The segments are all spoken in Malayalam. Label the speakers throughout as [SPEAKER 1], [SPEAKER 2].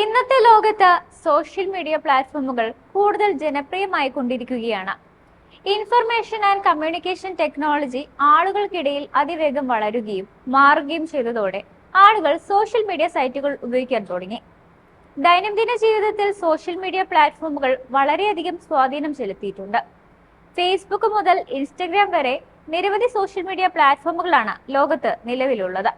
[SPEAKER 1] ഇന്നത്തെ ലോകത്ത് സോഷ്യൽ മീഡിയ പ്ലാറ്റ്ഫോമുകൾ കൂടുതൽ ജനപ്രിയമായി കൊണ്ടിരിക്കുകയാണ്. ഇൻഫർമേഷൻ ആൻഡ് കമ്മ്യൂണിക്കേഷൻ ടെക്നോളജി ആളുകൾക്കിടയിൽ അതിവേഗം വളരുകയും മാറുകയും ചെയ്തതോടെ ആളുകൾ സോഷ്യൽ മീഡിയ സൈറ്റുകൾ ഉപയോഗിക്കാൻ തുടങ്ങി. ദൈനംദിന ജീവിതത്തിൽ സോഷ്യൽ മീഡിയ പ്ലാറ്റ്ഫോമുകൾ വളരെയധികം സ്വാധീനം ചെലുത്തിയിട്ടുണ്ട്. ഫേസ്ബുക്ക് മുതൽ ഇൻസ്റ്റഗ്രാം വരെ നിരവധി സോഷ്യൽ മീഡിയ പ്ലാറ്റ്ഫോമുകളാണ് ലോകത്ത് നിലവിലുള്ളത്.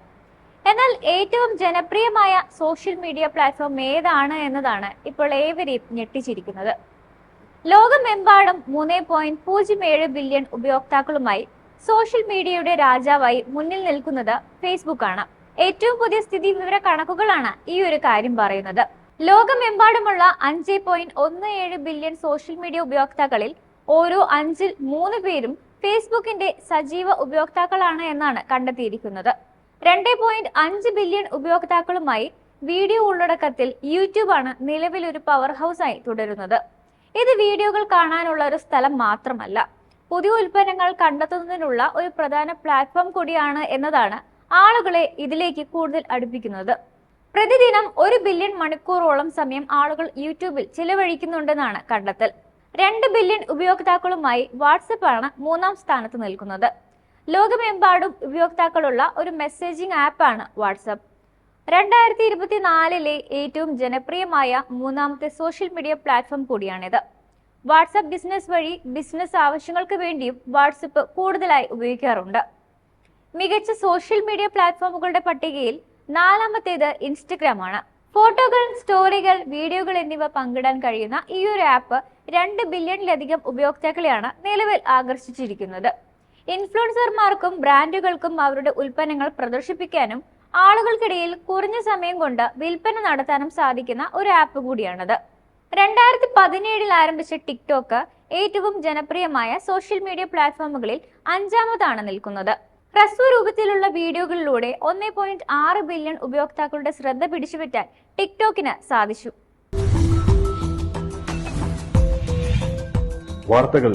[SPEAKER 1] എന്നാൽ ഏറ്റവും ജനപ്രിയമായ സോഷ്യൽ മീഡിയ പ്ലാറ്റ്ഫോം ഏതാണ് എന്നതാണ് ഇപ്പോൾ ഏവരെയും ഞെട്ടിച്ചിരിക്കുന്നത്. ലോകമെമ്പാടും മൂന്ന് പോയിന്റ് പൂജ്യം ഏഴ് ബില്യൺ ഉപയോക്താക്കളുമായി സോഷ്യൽ മീഡിയയുടെ രാജാവായി മുന്നിൽ നിൽക്കുന്നത് ഫേസ്ബുക്ക് ആണ്. ഏറ്റവും പുതിയ സ്ഥിതി വിവര കണക്കുകളാണ് ഈ ഒരു കാര്യം പറയുന്നത്. ലോകമെമ്പാടുമുള്ള അഞ്ച് പോയിന്റ് ഒന്ന് ഏഴ് ബില്യൺ സോഷ്യൽ മീഡിയ ഉപയോക്താക്കളിൽ ഓരോ അഞ്ചിൽ മൂന്ന് പേരും ഫേസ്ബുക്കിന്റെ സജീവ ഉപയോക്താക്കളാണ് എന്നാണ് കണ്ടെത്തിയിരിക്കുന്നത്. രണ്ട് പോയിന്റ് അഞ്ച് ബില്യൺ ഉപയോക്താക്കളുമായി വീഡിയോ ഉള്ളടക്കത്തിൽ യൂട്യൂബാണ് നിലവിൽ ഒരു പവർ ഹൗസായി തുടരുന്നത്. ഇത് വീഡിയോകൾ കാണാനുള്ള ഒരു സ്ഥലം മാത്രമല്ല പുതിയ ഉൽപ്പന്നങ്ങൾ കണ്ടെത്തുന്നതിനുള്ള ഒരു പ്രധാന പ്ലാറ്റ്ഫോം കൂടിയാണ് എന്നതാണ് ആളുകളെ ഇതിലേക്ക് കൂടുതൽ അടുപ്പിക്കുന്നത്. പ്രതിദിനം ഒരു ബില്യൺ മണിക്കൂറോളം സമയം ആളുകൾ യൂട്യൂബിൽ ചിലവഴിക്കുന്നുണ്ടെന്നാണ് കണ്ടെത്തൽ. രണ്ട് ബില്യൺ ഉപയോക്താക്കളുമായി വാട്സപ്പ് ആണ് മൂന്നാം സ്ഥാനത്ത് നിൽക്കുന്നത്. ലോകമെമ്പാടും ഉപയോക്താക്കളുള്ള ഒരു മെസ്സേജിംഗ് ആപ്പാണ് വാട്സപ്പ് രണ്ടായിരത്തി ഇരുപത്തിനാലിലെ ഏറ്റവും ജനപ്രിയമായ മൂന്നാമത്തെ സോഷ്യൽ മീഡിയ പ്ലാറ്റ്ഫോം കൂടിയാണിത്. വാട്സപ്പ് ബിസിനസ് വഴി ബിസിനസ് ആവശ്യങ്ങൾക്ക് വേണ്ടിയും വാട്സപ്പ് കൂടുതലായി ഉപയോഗിക്കാറുണ്ട്. മികച്ച സോഷ്യൽ മീഡിയ പ്ലാറ്റ്ഫോമുകളുടെ പട്ടികയിൽ നാലാമത്തേത് ഇൻസ്റ്റഗ്രാം ആണ്. ഫോട്ടോകൾ സ്റ്റോറികൾ വീഡിയോകൾ എന്നിവ പങ്കിടാൻ കഴിയുന്ന ഈ ഒരു ആപ്പ് രണ്ട് ബില്യണിലധികം ഉപയോക്താക്കളെയാണ് നിലവിൽ ആകർഷിച്ചിരിക്കുന്നത്. ഇൻഫ്ലുവൻസർമാർക്കും ബ്രാൻഡുകൾക്കും അവരുടെ ഉൽപ്പന്നങ്ങൾ പ്രദർശിപ്പിക്കാനും ആളുകൾക്കിടയിൽ കുറഞ്ഞ സമയം കൊണ്ട് വിൽപ്പന നടത്താനും സാധിക്കുന്ന ഒരു ആപ്പ് കൂടിയാണത്. രണ്ടായിരത്തി പതിനേഴിൽ ആരംഭിച്ച ടിക്ടോക്ക് ഏറ്റവും ജനപ്രിയമായ സോഷ്യൽ മീഡിയ പ്ലാറ്റ്ഫോമുകളിൽ അഞ്ചാമതാണ് നിൽക്കുന്നത്. ഹ്രസ്വ രൂപത്തിലുള്ള വീഡിയോകളിലൂടെ ഒന്നേ പോയിന്റ് ആറ് ബില്യൺ ഉപയോക്താക്കളുടെ ശ്രദ്ധ പിടിച്ചുപറ്റാൻ ടിക്ടോക്കിന് സാധിച്ചു.
[SPEAKER 2] വാർത്തകൾ